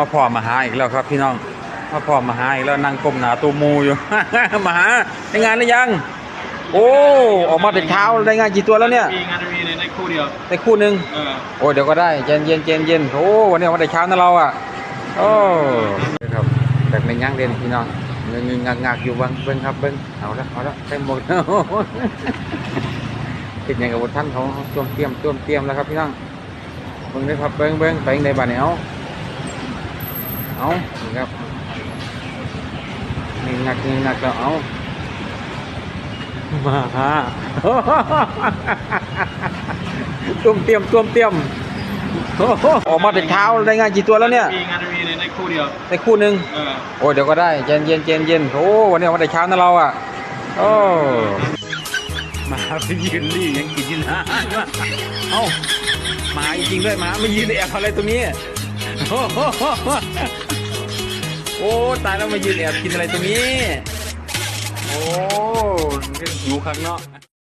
มาพ่อมาหาอีกแล้วครับพี่น้องมาพ่อมาหาอีกแล้วนั่งก้มหน้าตูมูอยู่ มาหาได้งานหรือยัง โอ้ออกมาแต่เช้าได้งานกี่ตัวแล้วเนี่ยมีงานมีในในคู่เดียวได้คู่หนึ่งเออโอ้เดี๋ยวก็ได้เย็นเย็นเย็นเย็นโอ้วันนี้วันแต่เช้านะเราอะโอ้ครับแต่ไม่ยั้งเด่นพี่น้องเงงงักงักอยู่เบิ้งเบิ้งครับเบิ้งเอาละเอาละเต็มหมดคิดยังกับบทท่านเขาต้วมเตรียมต้วมเตรียมแล้วครับพี่น้องเบิ้งเลยครับเบิ้งเบิ้งไปในบ้านเนี่ยเอา เอานี่ครับเงงงักเงงงักแล้วเอามาฮะต้วมเตรียมต้วมเตรียมออกมาแต่เช้าได้งานกี่ตัวแล้วเนี่ยมีงานมีในในคู่เดียวได้คู่หนึ่งเออโอ้เดี๋ยวก็ได้เย็นเย็นเย็นเย็นโอ้วันนี้วันแต่เช้านะเราอะโอ้มาไปยืนนี่ยังกินอยินนะเอ้ามาจริงๆด้วยมาไม่ยืนแอบอะไรตรงนี้ โอ้โหโอ้ตายแล้วมายืนแอบกินอะไรตรงนี้ โอ้หิวคักเนาะ